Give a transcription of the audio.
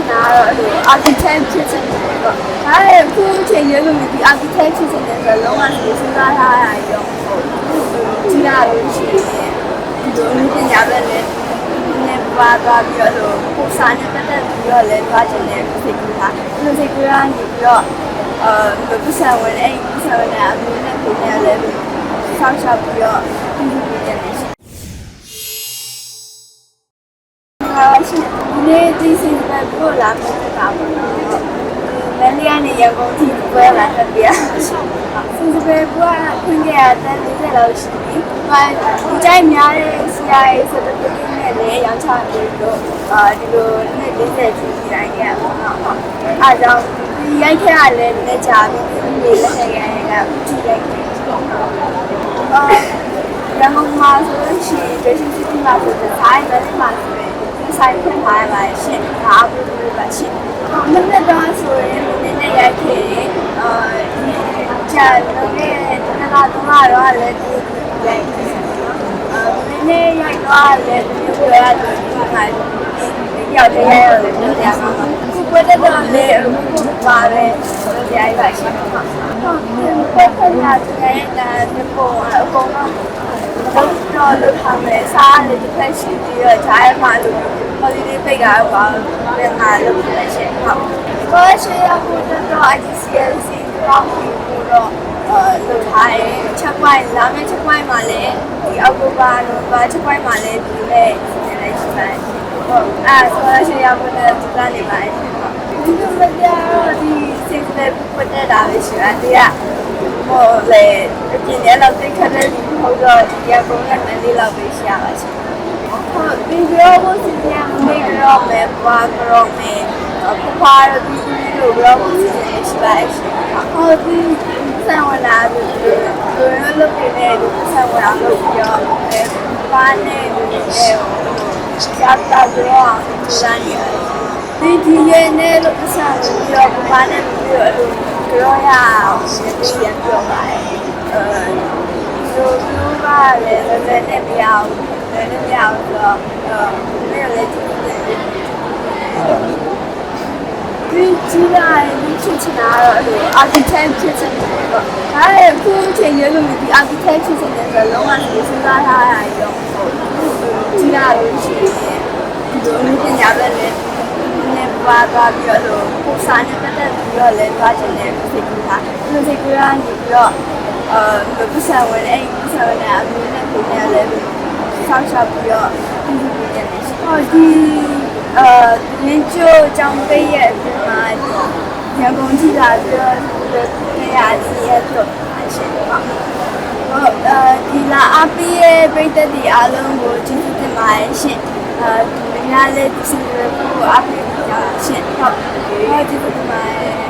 ချင်တာကတော့အဲ့လို architect ဖြစ်ချင်တယ်ပေါ့ဒါလည်းအခုချိန်ရွေးလို့ဒီ architect ဖြစ်ချင်တယ်ဆိုတော့လုံးဝစဉ်းစားထားရရောကြည့်ရလို့ရှိရင်ဒီလိုပညာပဲလေနည်းပါသွားပြီးတော့လို့ပုံစံနဲ့ပတ်သက်ပြီးတော့လည်းသွားချင်တယ်စိတ်ကူးတာဒီလိုစိတ်ကူးရနေပြီးတော့အဲပစ္စံဝင်အဲ့ပစ္စံဝင်တဲ့အမှုနဲ့ပုံနဲ့လည်းဆောက်ရှောက်ပြီးတော့ပြုလုပ်နေတယ်ရှိဟာရှိဒီ နေ့ဒီစီပဲပို့လာမှာတာပေါ့နော်မန်လီကနေရန်ကုန်ထိပွဲလာခဲ့ပြစီစပဲပွားခွင့်ရတဲ့40လောက်ရှိပြီ။ဘာဒီတိုင်းများတဲ့ CIA ဆိုတဲ့ပြည်နဲ့လည်းရောင်းချပြီးတော့အာဒီလိုနဲ့40ထိတိုင်းရပါတော့။အားကြောင့်ဒီရိုက်ခဲ့ရလဲလက်ချပြီးဒီလက်ထက်ရရကကြည့်လိုက်တယ်။အာရန်ကုန်မှာဆိုလို့ရှိရင် Beijing City မှာဆိုတဲ့ဆိုင်ပဲမှာဆိုရင် ဆိုင်ဖွင့်ထားရပါရှင့်။ဒါအကူတူပါရှင့်။မနေ့တော့ဆိုရင်မနေ့နဲ့ရိုက်ခဲ့အာဒီကြာတော့လည်းတနလာတော့တော့လည်းဒီရိုက်ခဲ့အာမနေ့ရိုက်တော့လည်းဒီလိုရတယ်ဒီမှာဒီရောက်တဲ့ရိုက်ရတယ်ပြောရမှာခုပွဲတဲ့တော့လည်းပါတယ်ဆိုတော့ရိုက်ပါရှင့်။ဟုတ်ကဲ့ပတ်သက်တာတဲ့တဲ့ပေါ်အကုန်လုံးတော့တော့လို့ထားမယ်စားရတဲ့ဖက်ရှင်ပြီးတော့ဂျားရမှာလို့ holiday ပိတ်တာပါပြန်လာလို့ဖြစ်ရှင်ဟုတ်ကိုရှိရဖို့တော့ ICCLC ကောင်းပြီလို့တော့အဲလုပ်ထားတယ်ချက်ပွိုင်းလာမယ့်ချက်ပွိုင်းမှာလည်းဒီအောက်တိုဘာနိုဘာချက်ပွိုင်းမှာလည်းဒီလေစီစဉ်လိုက်ရှိပါတယ်ဟုတ်အဲဆိုတော့ရှိရဖို့တော့ဒီကနေပါတယ်ဒီလိုမပြတော့ဒီစိတ်နဲ့ပတ်သက်တာပဲရှိတယ်ဟိုလေဒီနေ့တော့သိခတဲ့ဟုတ်တော့ဒီရပုံနဲ့နည်းလေးလောက်ပဲရှိရပါရှိတယ်ဟုတ် ဒီရောဘုစီပြန်နေရောမယ်ပါရောမယ်ဖဖားဒီလိုရောဘုစီပြန်ရှိပါရှိဟုတ်ဒီဆံဝနာဒီလိုလုပ်နေတဲ့ဒီဆံဝနာလို့ပြောအဲပါနေဒီအဲရှာတာတော့စမ်းရတယ်ဒီဒီရဲ့နဲ့လို့ဆံပြီးတော့ဘာနဲ့ပြီးတော့အဲ့လိုကြောရအောင်ဒီပြန်ပြောပါတယ်အဲဒီလိုမျိုးပါလေလည်းလည်းမရဘူး လည်းလည်းမရဘူးဆိုတော့အဲလည်းလည်းကြည့်တယ်ဒီကြီးလိုက်ဒီချစ်ချင်တာတော့အဲ့လို architect ဖြစ်ချင်တယ်ပေါ့ဒါလည်းအခုချိန်ရွေးလို့ဒီ architect ဖြစ်ချင်တယ်ဆိုတော့လုံးဝစဉ်းစားထားရရောကြီးရလို့ရှိရင်ဒီလိုပညာပဲလေနည်းပါသွားပြီးတော့လို့ပုံစံနဲ့ပတ်သက်ပြီးတော့လည်းသွားချင်တယ်စိတ်ကူးတာဒီလိုစိတ်ကူးရနေပြီးတော့အဲပစ္စံဝင်အဲ့ပစ္စံဝင်တဲ့အမှုနဲ့ပုံနဲ့လည်း ဆောက်ရှောက်ပြီးတော့ပြုလုပ်နေတယ်ရှိဟောဒီအဲလင်းကျိုးကြောင်ပေးရဲ့အပြင်မှာရန်ကုန်ကြီးလာပြီးတော့ဒီရဒီရတော့အရှင်းပါဟုတ်အဲဒီလာအပီးရဲ့ပြည်သက်ဒီအားလုံးကိုကျေးဇူးတင်ပါတယ်ရှင်အဲဒီများလေးဒီစင်ကိုအပီးကြရှင်ဟုတ်ကျေးဇူးတင်ပါတယ်